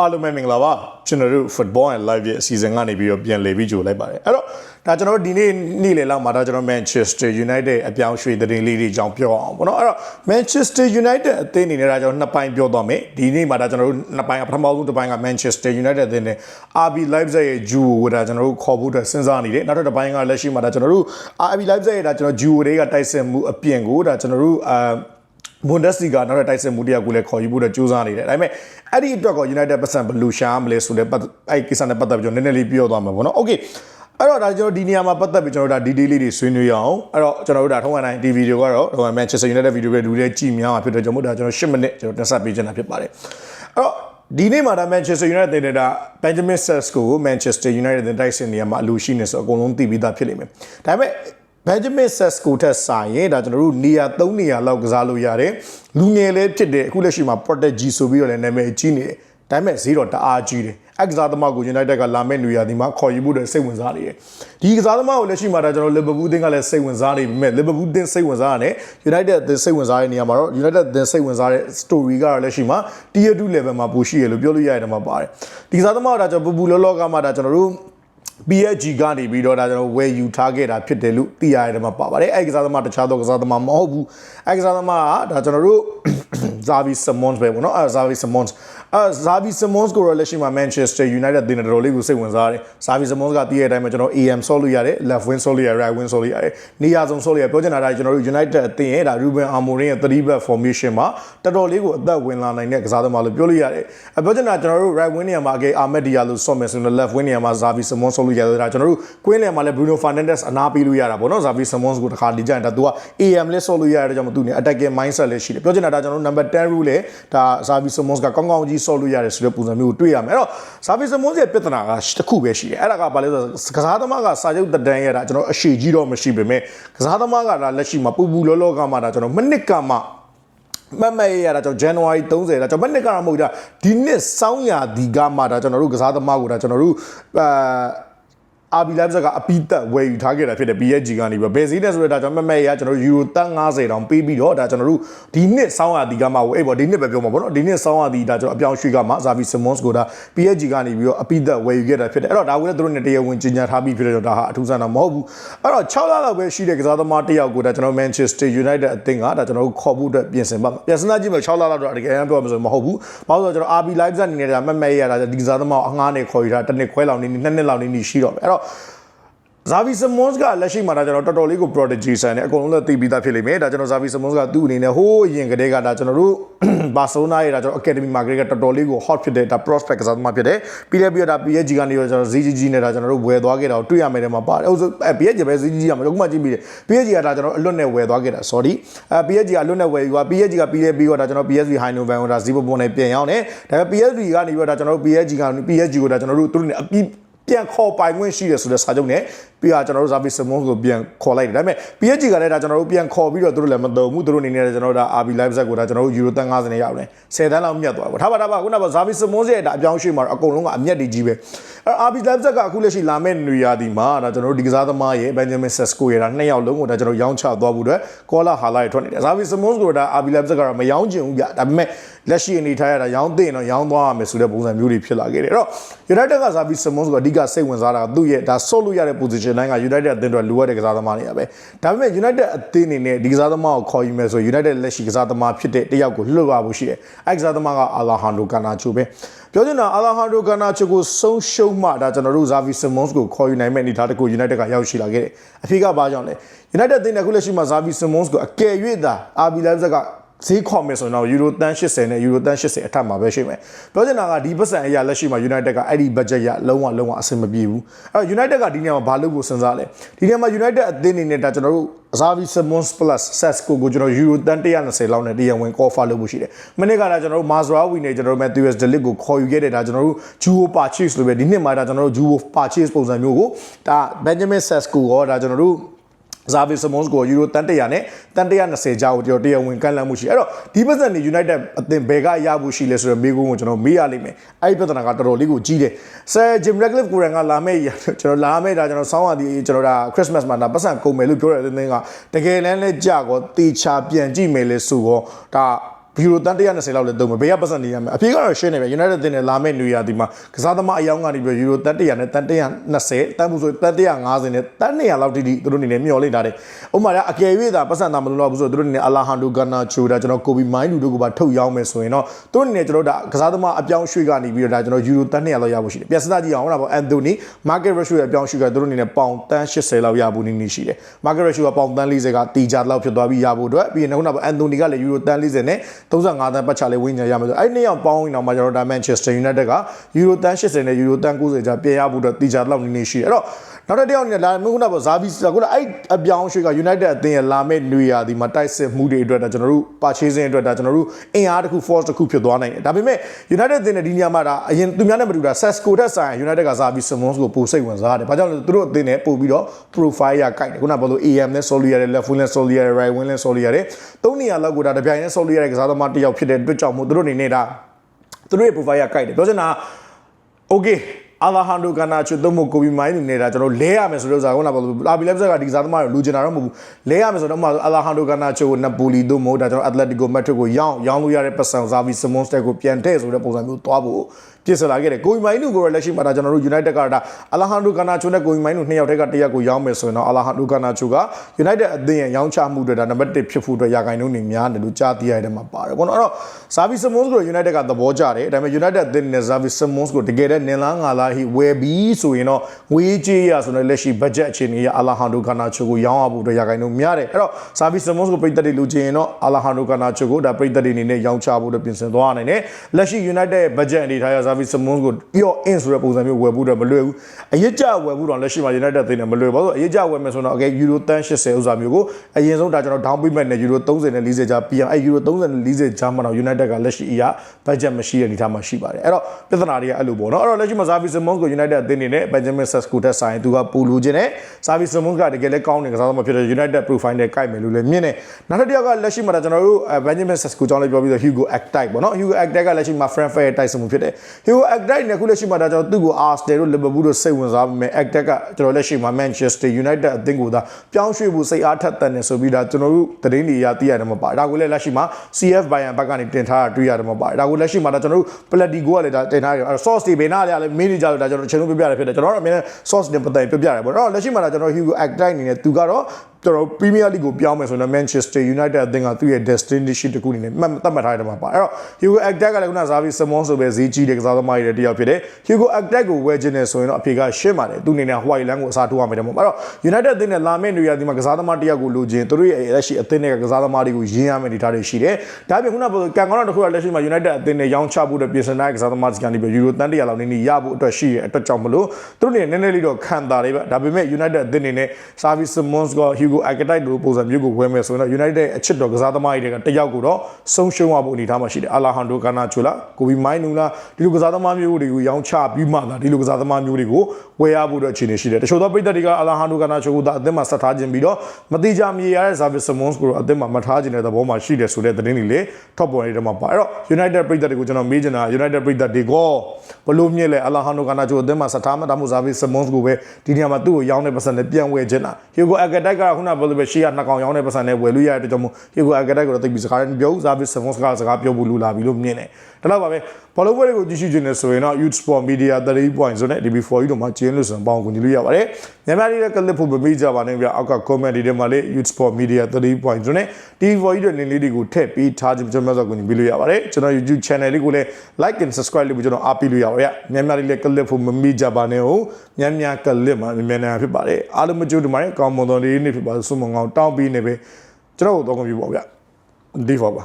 အားလုံးပဲမင်္ဂလာပါကျွန်တော်တို့ football and live ရဲ့အစီအစဉ်ကနေပြီးတော့ပြန်လည်ပြီးကြိုလိုက်ပါတယ်အဲ့တော့ဒါကျွန်တော်တို့ဒီနေ့နေ့လည်လောက်မှာဒါကျွန်တော် Manchester United အပြောင်းရွှေ့သတင်းလေးတွေအကြောင်းပြောအောင်ပေါ့နော်အဲ့တော့ Manchester United အသင်းအနေနဲ့ဒါကျွန်တော်နှစ်ပိုင်းပြောသွားမယ်ဒီနေ့မှာဒါကျွန်တော်တို့နှစ်ပိုင်းပထမဆုံးတစ်ပိုင်းက Manchester United အသင်းနဲ့ RB Leipzig ရဲ့ Juve ကိုဒါကျွန်တော်တို့ခေါ်ဖို့အတွက်စဉ်းစားနေတယ်နောက်တစ်ပိုင်းကလက်ရှိမှာဒါကျွန်တော်တို့ RB Leipzig ရဲ့ဒါကျွန်တော် Juve တွေကတိုက်စစ်မှုအပြင်ကိုဒါကျွန်တော်တို့အာ ဘွန်ဒက်စီကနောက်တဲ့တိုက်စစ်မှုတရားကိုလည်းခေါ်ယူဖို့တော့ကြိုးစားနေတယ်ဒါပေမဲ့အဲ့ဒီအတွက်ကော United ပတ်စံဘယ်လိုရှာမလဲဆိုတဲ့ပတ်အဲ့ကိစ္စနဲ့ပတ်သက်ပြီးကျွန်တော်နည်းနည်းလေးပြောသွားမှာပေါ့နော် Okay အဲ့တော့ဒါကျွန်တော်ဒီနေရာမှာပတ်သက်ပြီးကျွန်တော်တို့ဒါ detail လေးတွေဆွေးနွေးရအောင်အဲ့တော့ကျွန်တော်တို့ဒါထုံးဝမ်တိုင်းဒီဗီဒီယိုကတော့ဟို Manchester United ဗီဒီယိုပဲလူတွေကြည့်များမှာဖြစ်တဲ့ကြောင့်မို့ဒါကျွန်တော်10မိနစ်ကျွန်တော်တင်ဆက်ပေးချင်တာဖြစ်ပါတယ်အဲ့တော့ဒီနေ့မှာဒါ Manchester United တင်တဲ့ဒါ Benjamin Sesko ကို Manchester United တင်တိုက်စစ်နေရာမှာအလူရှိနေဆိုအကုန်လုံးသိပြီးသားဖြစ်လိမ့်မယ်ဒါပေမဲ့ Benjamin Sesko ထက်စာရင်ဒါကျွန်တော်တို့နေရာ3နေရာလောက်ကစားလို့ရတယ်လူငယ်လေးဖြစ်တယ်အခုလက်ရှိမှာ Protect G ဆိုပြီးတော့လည်းနာမည်ကြီးနေတယ်ဒါပေမဲ့ဈေးတော့တအားကြီးတယ်အကစားသမားကို United ကလာမဲ့နေရာဒီမှာခေါ်ယူဖို့အတွက်စိတ်ဝင်စားနေတယ်ဒီကစားသမားကိုလက်ရှိမှာဒါကျွန်တော် Liverpool တင်းကလည်းစိတ်ဝင်စားနေပြီမဲ့ Liverpool တင်းစိတ်ဝင်စားရတယ် United အသင်းစိတ်ဝင်စားတဲ့နေရာမှာတော့ United အသင်းစိတ်ဝင်စားတဲ့ story ကတော့လက်ရှိမှာ Tier 2 level မှာပိုရှိရလို့ပြောလို့ရတယ်မှာပါတယ်ဒီကစားသမားကဒါကျွန်တော်ပူပူလောလောကမှဒါကျွန်တော်တို့ PSG ကနေပြီးတော့ဒါကျွန်တော်ဝယ်ယူထားခဲ့တာဖြစ်တယ်လို့သိရတယ်မှာပါပါတယ်အဲ့ဒီကစားသမားတခြားသောကစားသမားမဟုတ်ဘူးအဲ့ဒီကစားသမားကဒါကျွန်တော်တို့ Xavi Simons ပဲပေါ့နော်အဲ့ Xavi Simons အဲ့ Xavi Simons ကိုတော့လက်ရှိမှာ Manchester United တင်တဲ့တော်လေးကိုစိတ်ဝင်စားတယ် Xavi Simons ကတည်တဲ့အတိုင်းမှာကျွန်တော် AM ဆော့လို့ရတယ် left wing ဆော့လို့ရတယ် right wing ဆော့လို့ရတယ်နေရာစုံဆော့လို့ရပြောချင်တာဒါကျွန်တော်တို့ United အသင်းရဲ့ဒါ Ruben Amorim ရဲ့3 back formation မှာတော်တော်လေးကိုအသက်ဝင်လာနိုင်တဲ့ကစားသမားလို့ပြောလို့ရတယ်အပြောချင်တာကျွန်တော်တို့ right wing နေရာမှာအကေ Ahmed Diallo ဆော့မယ်ဆိုတော့ left wing နေရာမှာ Xavi Simons ဆော့လို့ရတယ်ဒါကျွန်တော်တို့ Queen နေရာမှာလည်း Bruno Fernandes အနာပေးလို့ရတာပေါ့နော် Xavi Simons ကိုတခါဒီကြရင်ဒါ तू က AM လေးဆော့လို့ရတဲ့ကြောင့်မသူနေ attacking mindset လေးရှိတယ်ပြောချင်တာဒါကျွန်တော်တို့ number 10 rule လေဒါ Xavi Simons ကကောင်းကောင်းကြီးဆော့လို့ရတယ်ဆိုတဲ့ပုံစံမျိုးကိုတွေ့ရမယ်အဲ့တော့ Xavi Simons ရဲ့ပြဿနာကတစ်ခုပဲရှိတယ်အဲ့ဒါကဘာလဲဆိုတော့ကစားသမားကစာချုပ်တဒန်းရတာကျွန်တော်အရှိကြီးတော့မရှိပေမဲ့ကစားသမားကဒါလက်ရှိမှာပူပူလောလောကမှဒါကျွန်တော်မနစ်ကမှမမရရတာကျွန်တော် January 30ဒါကျွန်တော်မနစ်ကတော့မဟုတ်တာဒီနှစ်စောင်းရာဒီကမှဒါကျွန်တော်တို့ကစားသမားကိုဒါကျွန်တော်တို့အာ အာဘီလိုင်းဇက်ကအပီးသက်ဝယ်ယူထားခဲ့တာဖြစ်တယ် PSG ကနေပြီးဘယ်စည်းနဲ့ဆိုတော့ဒါကျွန်တော်မမရကျွန်တော်ယူရိုတန်90တောင်ပေးပြီးတော့ဒါကျွန်တော်တို့ဒီနှစ်စောင်းရာဒီကမှအဲ့ပေါ့ဒီနှစ်ပဲပြောမှာပေါ့နော်ဒီနှစ်စောင်းရာဒီဒါကျွန်တော်အပြောင်းရွှေ့ကမှဇာဗီဆီမွန်စ်ကိုဒါ PSG ကနေပြီးတော့အပီးသက်ဝယ်ယူခဲ့တာဖြစ်တယ်အဲ့တော့ဒါကိုလည်းသူတို့နဲ့တရားဝင်ကြီးညာထားပြီးဖြစ်တယ်တော့ဒါဟာအထူးဆန်းတော့မဟုတ်ဘူးအဲ့တော့6လလောက်ပဲရှိတဲ့ကစားသမားတစ်ယောက်ကိုဒါကျွန်တော် Manchester United အသင်းကဒါကျွန်တော်တို့ခေါ်ဖို့အတွက်ပြင်ဆင်ပါမယ်ပြင်ဆင်သားကြည့်မယ်6လလောက်တော့တကယ်တမ်းပြောမှဆိုမဟုတ်ဘူးဘာလို့ဆိုတော့ကျွန်တော် RB Leipzig အနေနဲ့ဒါမက်မက်ရတာဒီကစားသမားအငှားနဲ့ခေါ်ယူတာတစ်နှစ်ခွဲလောက်နေနှစ်နှစ်လောက်နေရှိတော့ပဲအဲ့တော့ Xavi Simons ကလက်ရှိမှာဒါကျွန်တော်တော်တော်လေးကို prodigy ဆန်တယ်အကုန်လုံးလည်းသိပြီးသားဖြစ်လိမ့်မယ်ဒါကျွန်တော် Xavi Simons ကသူ့အနေနဲ့ဟိုးအရင်ကတည်းကဒါကျွန်တော်တို့ Barcelona ရဲ့ဒါကျွန်တော် Academy မှာကလေးကတော်တော်လေးကို hot ဖြစ်တဲ့ဒါ prospect ကစားသမားဖြစ်တယ်ပြီးလည်းပြီးတော့ဒါ PSG ကနေတော့ကျွန်တော် ZGG နဲ့ဒါကျွန်တော်တို့ဝယ်သွားခဲ့တာကိုတွေ့ရမယ်တဲ့မှာပါတယ်ဟုတ်ဆို PSG ပဲ ZGG ကမဟုတ်ဘူးမှကြည့်ပြီးတယ် PSG ကဒါကျွန်တော်အလွတ်နဲ့ဝယ်သွားခဲ့တာ sorry အဲ PSG ကအလွတ်နဲ့ဝယ်ယူသွား PSG ကပြီးလည်းပြီးတော့ဒါကျွန်တော် PSV Eindhoven ကိုဒါ0ပုံနဲ့ပြန်ရောက်တယ်ဒါပေမဲ့ PSV ကနေပြီးတော့ဒါကျွန်တော်တို့ PSG က PSG ကိုဒါကျွန်တော်တို့သူတို့နဲ့အပြီး ပြန်ခေါ်ပိုင်ခွင့်ရှိတယ်ဆိုတဲ့စာချုပ်နဲ့ပြီးတော့ကျွန်တော်တို့ Xavi Simons ကိုပြန်ခေါ်လိုက်တယ်ဒါပေမဲ့ PSG ကလည်းဒါကျွန်တော်တို့ပြန်ခေါ်ပြီးတော့သူတို့လည်းမတုံဘူးသူတို့အနေနဲ့ကျွန်တော်တို့ဒါ RB Leipzig ကိုဒါကျွန်တော်တို့ Euro 50နဲ့ရောက်တယ်10တန်းလောက်မြတ်သွားပါထားပါထားပါခုနက Xavi Simons ရဲ့ဒါအပြောင်းရွှေ့မှာအကုန်လုံးကအမျက်တွေကြီးပဲအဲ RB Leipzig ကအခုလက်ရှိလာမဲ့နေရာဒီမှာဒါကျွန်တော်တို့ဒီကစားသမားရဲ့ Benjamin Sesko ရဲ့ဒါနှစ်ယောက်လုံးကိုဒါကျွန်တော်ရောင်းချသွားဖို့အတွက် Kola Hala ရထွက်နေတယ် Xavi Simons ကိုဒါ RB Leipzig ကတော့မရောင်းချင်ဘူးဗျဒါပေမဲ့ လက်ရှိအနေထားရတာရောင်းတင်တော့ရောင်းသွားရမယ်ဆိုတဲ့ပုံစံမျိုးတွေဖြစ်လာခဲ့တယ်အဲ့တော့ United က Xavi Simons ကိုအဓိကစိတ်ဝင်စားတာကသူ့ရဲ့ဒါဆော့လို့ရတဲ့ position တိုင်းက United အသင်းတွေလိုအပ်တဲ့ကစားသမားတွေရပဲဒါပေမဲ့ United အသင်းအနေနဲ့ဒီကစားသမားကိုခေါ်ယူမယ်ဆို United လက်ရှိကစားသမားဖြစ်တဲ့တယောက်ကိုလွှတ်ရဖို့ရှိတယ်အဲ့ကစားသမားက Alejandro Garnacho ပဲပြောချင်တာ Alejandro Garnacho ကိုဆုံးရှုံးမှဒါကျွန်တော်တို့ Xavi Simons ကိုခေါ်ယူနိုင်မဲ့အနေထားတစ်ခု United ကရောက်ရှိလာခဲ့တယ်အဖေကဘာကြောင့်လဲ United အသင်းကအခုလက်ရှိမှာ Xavi Simons ကိုအကယ်၍သာ RB Leipzig က ဈေးခေါ်မယ်ဆိုတော့ယူရိုတန်း80နဲ့ယူရိုတန်း80အထက်မှာပဲရှိမယ်ပြောချင်တာကဒီပတ်စံအရာလက်ရှိမှာ United ကအဲ့ဒီ budget ရလုံးဝလုံးဝအဆင်မပြေဘူးအဲ့တော့ United ကဒီနေရာမှာဘာလုပ်ဖို့စဉ်းစားလဲဒီနေရာမှာ United အသင်းအနေနဲ့ဒါကျွန်တော်တို့ Xavi Simons plus Sesko ကိုကျွန်တော်ယူရိုတန်း120လောက်နဲ့တရားဝင် offer လုပ်ဖို့ရှိတယ်မနေ့ကဒါကျွန်တော်တို့ Mazraoui နဲ့ကျွန်တော်တို့ Matthews Delic ကိုခေါ်ယူခဲ့တဲ့ဒါကျွန်တော်တို့ Juvo purchase လို့ပဲဒီနှစ်မှာဒါကျွန်တော်တို့ Juvo purchase ပုံစံမျိုးကိုဒါ Benjamin Sesko ရောဒါကျွန်တော်တို့ ဇာဗီစမွန်စ်ကိုယူရိုတန်100နဲ့တန်120ကျောက်ကိုတရားဝင်ကန့်လန့်မှုရှိအဲ့တော့ဒီပတ်စံနေ United အသင်ဘယ်ကရဖို့ရှိလဲဆိုတော့မိကုန်းကိုကျွန်တော်မေးရလိမ့်မယ်အဲ့ဒီပြဿနာကတော်တော်လေးကိုကြီးတယ်ဆာဂျင်ရက်လစ်ကိုရန်ကလာမဲ့ကျွန်တော်လာမဲ့ဒါကျွန်တော်စောင်းရသည်ကျွန်တော်ဒါခရစ်စမတ်မှာဒါပတ်စံကုန်မယ်လို့ပြောတဲ့အသင်းကတကယ်လန်းလဲကြကောတေချာပြန်ကြည့်မယ်လဲဆိုတော့ဒါ ယူရိုတန်120လောက်လည်းသုံးမယ်ဘေးကပတ်စံနေရမယ်အဖြေကတော့ရှင်းနေပဲ United တင်တဲ့လာမယ့်နေရာဒီမှာကစားသမားအယောင်းကနေပြီးယူရိုတန်100နဲ့တန်120တန်မှုဆိုတန်150နဲ့တန်200လောက်တိတိသူတို့အနေနဲ့မျှော်လင့်ထားတယ်ဥပမာအကယ်၍သာပတ်စံသားမလို့တော့ဘူးဆိုတော့သူတို့အနေနဲ့အလာဟန်ဒိုဂနာချိုဒါကျွန်တော်ကိုဘီမိုင်းလူတို့ကပါထုတ်ရောင်းမယ်ဆိုရင်တော့သူတို့အနေနဲ့ကျွန်တော်ဒါကစားသမားအပြောင်းရွှေ့ကနေပြီးတော့ဒါကျွန်တော်ယူရိုတန်200လောက်ရဖို့ရှိတယ်ပြန်စသားကြည့်အောင်ဟုတ်လားပေါ့အန်တိုနီမာကက်ရက်ရှူရဲ့အပြောင်းရွှေ့ကသူတို့အနေနဲ့ပေါင်တန်80လောက်ရဖို့နေနေရှိတယ်မာကက်ရက်ရှူကပေါင်တန်40ကတီဂျာလောက်ဖြစ်သွားပြီးရဖို့အတွက်ပြီးရင်ခုနကအန်တိုနီကလည်းယူရိုတန်40နဲ့35တန်ပတ်ချလေးဝင်းချရမယ်ဆိုအဲ့နှစ်ယောက်ပေါင်းရင်တော့မှကျွန်တော်ဒါမန်ချက်စတာယူနိုက်တက်ကယူရိုတန်80နဲ့ယူရိုတန်90ကြာပြင်ရဖို့အတွက်တီဂျာလောက်နေနေရှိတယ်အဲ့တော့ နောက်တစ်တယောက်အနေနဲ့လာမခုနကပေါ့ဇာဘီကခုနအဲ့အပြောင်းရွှေ့က United အသင်းရဲ့လာမယ့်နေရာဒီမှာတိုက်စစ်မှုတွေအတွက်ဒါကျွန်တော်တို့ purchasing အတွက်ဒါကျွန်တော်တို့အင်အားတစ်ခု force တစ်ခုဖြစ်သွားနိုင်တယ်ဒါပေမဲ့ United အသင်းနဲ့ဒီနေရာမှာဒါအရင်သူများနဲ့မတူတာ Sesco တက်ဆိုင် United ကဇာဘီ Simmons ကိုပိုစိတ်ဝင်စားတယ်ဘာကြောင့်လဲသူတို့အသင်းနဲ့ပို့ပြီးတော့ profile ရကိုက်တယ်ခုနကပြောလို့ AM နဲ့ Solly ရတယ် left wing နဲ့ Solly ရတယ် right wing နဲ့ Solly ရတယ်သုံးနေရာလောက်ကိုဒါတပြိုင်နဲ့ Solly ရတဲ့ကစားသမားတစ်ယောက်ဖြစ်တဲ့အတွက်ကြောင့်မို့သူတို့အနေနဲ့ဒါသူတို့ရဲ့ profile ရကိုက်တယ်ပြောချင်တာ okay အာလာဟန်ဒိုကနာချွတ်တော့မကိုဘီမိုင်းနေနေတာကျွန်တော်လဲရမယ်ဆိုတော့ဇာကုန်းလာပါလို့လာဘီလက်ဆက်ကဒီကစားသမားကိုလူကျင်တာတော့မဟုတ်ဘူးလဲရမယ်ဆိုတော့မှအာလာဟန်ဒိုကနာချွတ်ကိုနပိုလီတို့မဟုတ်တာကျွန်တော်အက်တလက်တီကိုမက်ထရစ်ကိုရောင်းရောင်းလို့ရတဲ့ပတ်စံဇာဗီစမွန်စတက်ကိုပြန်တဲ့ဆိုတဲ့ပုံစံမျိုးသွားဖို့ပြစ်စလာခဲ့တယ်ကိုဘီမိုင်းတို့ကိုလက်ရှိမှာဒါကျွန်တော်တို့ United ကဒါအာလာဟန်ဒိုကနာချွတ်နဲ့ကိုဘီမိုင်းတို့နှစ်ယောက်တည်းကတရက်ကိုရောင်းမယ်ဆိုရင်တော့အာလာဟန်ဒိုကနာချွတ်က United အသင်းရဲ့ရောင်းချမှုတွေဒါနံပါတ်1ဖြစ်ဖို့အတွက်ရာဂိုင်နှုန်းနေများတယ်လို့ကြားသိရတဲ့မှာပါတယ်ပေါ့နော်အဲ့တော့ဇာဗီစမွန်စကို United ကသဘောကျတယ်ဒါပေမဲ့ United အသင်းနဲ့ဇာဗီစမွန်စကိုတကယ်တဲ့နင်လားငါလားဟိဝယ်ပြီးဆိုရင်တော့ငွေကြေးရဆိုတော့လက်ရှိ budget အခြေအနေရအာလာဟန်ဒိုကနာချိုကိုရောင်းရဖို့အတွက်ရာဂိုင်နှုန်းများတယ်အဲ့တော့ဇာဗီစမွန်စကိုပြည်သက်တွေလူချင်ရင်တော့အာလာဟန်ဒိုကနာချိုကိုဒါပြည်သက်တွေအနေနဲ့ရောင်းချဖို့အတွက်ပြင်ဆင်သွားနိုင်တယ်လက်ရှိ United ရဲ့ budget အနေထားရဇာဗီစမွန်စကိုပြော့ in ဆိုတဲ့ပုံစံမျိုးဝယ်ဖို့အတွက်မလွယ်ဘူးအရေးကြဝယ်ဖို့တော့လက်ရှိမှာ United အသင်းနဲ့မလွယ်ပါဘူးအရေးကြဝယ်မယ်ဆိုတော့ okay euro တန်း80ဥစားမျိုးကိုအရင်ဆုံးဒါကျွန်တော် down payment နဲ့ euro 30နဲ့40ကြားပြီးအောင်အဲ euro 30နဲ့40ကြားမှာတော့ United ကလက်ရှိအရာ budget မရှိတဲ့အနေအထားမှာရှိပါတယ်အဲ့တော့ပြဿနာတွေကအဲ့လိုပေါ့နော်အဲ့တော့လက်ရှိမှာ Xavi Simons ကို United အသင်းနေနဲ့ Benjamin Sesko တက်ဆိုင်သူကပူလူခြင်းနဲ့ Xavi Simons ကတကယ်လည်းကောင်းတယ်ကစားသမားဖြစ်တဲ့ United profile နဲ့ကိုက်မယ်လို့လည်းမြင်တယ်နောက်တစ်ယောက်ကလက်ရှိမှာကျွန်တော်တို့ Benjamin Sesko ကြောင်းလေးပြောပြီးတော့ Hugo Actite ပေါ့နော် Hugo Actite ကလက်ရှိမှာ Frankfurt တိုက်စမှုဖြစ်တယ် Hugo Actite နဲ့ခုလက်ရှိမှာဒါကျွန်တော်သူ့ကို Arsenal တို့ Liverpool တို့စိတ်ဝင်စားပေမဲ့ Actite ကကျွန်တော်လက်ရှိမှာ Manchester United အသင်းကိုသာပြောင်းရွှေ့ဖို့စိတ်အားထက်သန်နေဆိုပြီးဒါကျွန်တော်တို့သတင်းတွေအရသိရတယ်မှာပါဒါကိုလည်းလက်ရှိမှာ CF Bayern ဘက်ကနေတင်ထားတာတွေ့ရတယ်မှာပါဒါကိုလက်ရှိမှာဒါကျွန်တော်တို့ Platigo ကလည်းဒါတင်ထားရတယ် source တွေဘယ်နာလဲလဲမင်းနေကြလို့ဒါကျွန်တော်ချင်းတို့ပြပြရတယ်ဖြစ်တယ်ကျွန်တော်တို့အမြဲတမ်း source တွေပတ်သက်ပြပြရတယ်ပေါ့တော့လက်ရှိမှာဒါကျွန်တော် Hugo Actite အနေနဲ့သူကတော့ ကျွန်တော် Premier League ကိုပြောင်းမယ်ဆိုတော့ Manchester United အသင်းကသူ့ရဲ့ destination တစ်ခုအနေနဲ့မှတ်သတ်မှတ်ထားရတဲ့မှာပါအဲ့တော့ Hugo Actite ကလည်းခုနဇာဗီ Simon ဆိုပဲဈေးကြီးတဲ့ကစားသမားတွေတယောက်ဖြစ်တယ် Hugo Actite ကိုဝယ်ခြင်းနဲ့ဆိုရင်တော့အဖေကရှင်းပါတယ်သူအနေနဲ့ White Land ကိုအစားထိုးရမယ်တဲ့ပေါ့အဲ့တော့ United အသင်းနဲ့လာမယ့်နေရာဒီမှာကစားသမားတယောက်ကိုလိုချင်သူတို့ရဲ့လက်ရှိအသင်းတွေကကစားသမားတွေကိုရင်းရမယ်ဒီထားတွေရှိတယ်ဒါပြင်ခုနကကန်ကောင်းတော့တစ်ခုကလက်ရှိမှာ United အသင်းနဲ့ရောင်းချဖို့အတွက်ပြင်ဆင်တဲ့ကစားသမားစီကနေပြီး Euro တန်တရာလောက်နေနေရဖို့အတွက်ရှိရအတွက်ကြောင့်မလို့သူတို့အနေနဲ့နည်းနည်းလေးတော့ခံတာလေးပဲဒါပေမဲ့ United အသင်းအနေနဲ့ Xavi Simons က Hugo Actite တို့ပုံစံမျိုးကိုဝယ်မယ်ဆိုရင်တော့ United အချစ်တော်ကစားသမားတွေကတယောက်ကိုတော့ဆုံးရှုံးရဖို့အနေထားမှာရှိတယ်။ Alejandro Garnacho လားကိုဘီမိုင်းနူလားဒီလိုကစားသမားမျိုးတွေကိုရောင်းချပြီးမှသာဒီလိုကစားသမားမျိုးတွေကိုဝယ်ရဖို့အတွက်အခြေအနေရှိတယ်။တချို့သောပြည်သက်တွေက Alejandro Garnacho ကိုသာအသင်းမှာဆက်ထားခြင်းပြီးတော့မတိကြမြေရတဲ့ Xavi Simons ကိုတော့အသင်းမှာမထားခြင်းတဲ့သဘောမှာရှိတယ်ဆိုတဲ့သတင်းတွေလည်းထောက်ပေါ်နေတဲ့မှာပါ။အဲ့တော့ United ပြည်သက်တွေကိုကျွန်တော်မေးချင်တာ United ပြည်သက်တွေကဘလို့မြင့်လဲ Alejandro Garnacho အသင်းမှာဆက်ထားမှဒါမှမဟုတ် Xavi Simons ကိုပဲဒီနေရာမှာသူ့ကိုရောင်းတဲ့ပတ်စံနဲ့ပြန်ဝယ်ခြင်းတာ Hugo Actite ကခုနကပြောလို့ပဲရှေ့ကနှစ်ကောင်ရောင်းတဲ့ပတ်စံနဲ့ဝယ်လို့ရတဲ့အတွက်ကြောင့်မို့ Hugo Actite ကိုတော့သိပြီးစကားနဲ့ပြော Xavi Simons ကစကားပြောဖို့လူလာပြီလို့မြင်တယ်ဒါတော့ပါပဲဘောလုံးပွဲတွေကိုကြည့်ရှုခြင်းနဲ့ဆိုရင်တော့ Youth Sport Media 3ဆိုနဲ့ DB4 တို့မှာကျင်းလို့ဆိုရင်ပေါင်းကူညီလို့ရပါတယ်ညများလေးလည်းကလစ်ဖို့မမေ့ကြပါနဲ့ဗျအောက်က comment တွေထဲမှာလေး Youth Sport Media 3ဆိုနဲ့ DB4 တို့လင်းလေးတွေကိုထည့်ပြီးထားခြင်းကျွန်တော်များစွာကူညီပေးလို့ရပါတယ်ကျွန်တော် YouTube channel လေးကိုလည်း like and subscribe လုပ်ပြီးကျွန်တော်အားပေးလို့ရပါတယ်ညများလေးလည်းကလစ်ဖို့မမေ့ကြပါနဲ့ဟုတ်ညများကလစ်မှာမြန်မြန်ဖြစ်ပါတယ်အားလုံးမကြိုးတမိုင်းအကောင်မွန်တော်လေးနေဖြစ်ပါဆုမငောင်းတောင်းပြီးနေပဲကျွန်တော်တို့တော့ကြည့်ပါဗျဒီဖော်ပါ